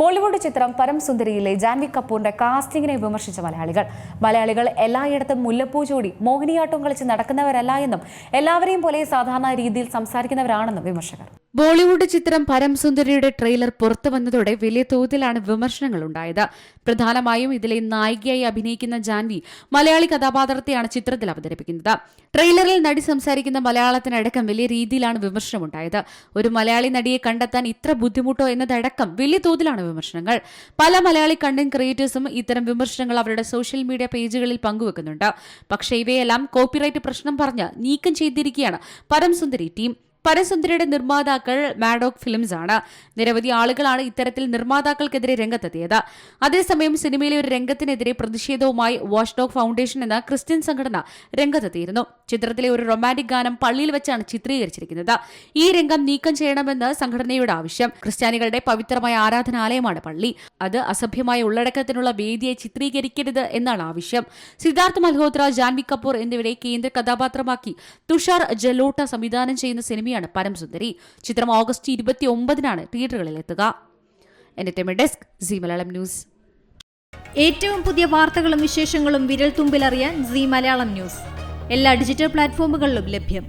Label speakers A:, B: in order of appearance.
A: ബോളിവുഡ് ചിത്രം പരം സുന്ദരിയിലെ ജാൻവി കപൂറിന്റെ കാസ്റ്റിംഗിനെ വിമർശിച്ച മലയാളികൾ. മലയാളികൾ എല്ലായിടത്തും മുല്ലപ്പൂ ചൂടി മോഹിനിയാട്ടം കളിച്ച് നടക്കുന്നവരല്ല എന്നും എല്ലാവരെയും പോലെ സാധാരണ രീതിയിൽ സംസാരിക്കുന്നവരാണെന്നും വിമർശകർ.
B: ബോളിവുഡ് ചിത്രം പരംസുന്ദരിയുടെ ട്രെയിലർ പുറത്തു വന്നതോടെ വലിയ തോതിലാണ് വിമർശനങ്ങൾ ഉണ്ടായത് പ്രധാനമായും ഇതിലെ നായികയായി അഭിനയിക്കുന്ന ജാൻവി മലയാളി കഥാപാത്രത്തെയാണ് ചിത്രത്തിൽ അവതരിപ്പിക്കുന്നത്. ട്രെയിലറിൽ നടി സംസാരിക്കുന്ന മലയാളത്തിനടക്കം വലിയ രീതിയിലാണ് വിമർശനമുണ്ടായത്. ഒരു മലയാളി നടിയെ കണ്ടെത്താൻ ഇത്ര ബുദ്ധിമുട്ടോ എന്നതടക്കം വലിയ തോതിലാണ് വിമർശനങ്ങൾ. പല മലയാളി കണ്ടന്റ് ക്രിയേറ്റേഴ്സും ഇത്തരം വിമർശനങ്ങൾ അവരുടെ സോഷ്യൽ മീഡിയ പേജുകളിൽ പങ്കുവെക്കുന്നുണ്ട്. പക്ഷേ ഇവയെല്ലാം കോപ്പിറൈറ്റ് പ്രശ്നം പറഞ്ഞ് നീക്കം ചെയ്തിരിക്കുകയാണ് പരംസുന്ദരി ടീം. പരസുന്ദരിയുടെ നിർമ്മാതാക്കൾ മാഡോക് ഫിലിംസ് ആണ്. നിരവധി ആളുകളാണ് ഇത്തരത്തിൽ നിർമ്മാതാക്കൾക്കെതിരെ രംഗത്തെത്തിയത്. അതേസമയം സിനിമയിലെ ഒരു രംഗത്തിനെതിരെ പ്രതിഷേധവുമായി വാഷ്ഡോഗ് ഡോഗ് ഫൗണ്ടേഷൻ എന്ന ക്രിസ്ത്യൻ സംഘടന രംഗത്തെത്തിയിരുന്നു. ചിത്രത്തിലെ ഒരു റൊമാന്റിക് ഗാനം പള്ളിയിൽ വെച്ചാണ് ചിത്രീകരിച്ചിരിക്കുന്നത്. ഈ രംഗം നീക്കം ചെയ്യണമെന്ന് സംഘടനയുടെ ആവശ്യം. ക്രിസ്ത്യാനികളുടെ പവിത്രമായ ആരാധനാലയമാണ് പള്ളി. അത് അസഭ്യമായ ഉള്ളടക്കത്തിനുള്ള വേദിയെ ചിത്രീകരിക്കരുത് എന്നാണ് ആവശ്യം. സിദ്ധാർത്ഥ് മൽഹോത്ര ജാൻവി കപൂർ എന്നിവരെ കേന്ദ്ര കഥാപാത്രമാക്കി. തുഷാർ ജലോട്ട സംവിധാനം ചെയ്യുന്ന സിനിമയാണ് പരംസുന്ദരി ചിത്രം ഓഗസ്റ്റ് ഇരുപത്തി ഒമ്പതിനാണ് തിയേറ്ററുകളിൽ എത്തുക entertainment desk Zee Malayalam news
C: ഏറ്റവും പുതിയ വാർത്തകളും വിശേഷങ്ങളും വിരൽ തുമ്പിലറിയാൻ സി മലയാളം ന്യൂസ് എല്ലാ ഡിജിറ്റൽ പ്ലാറ്റ്ഫോമുകളിലും ലഭ്യം.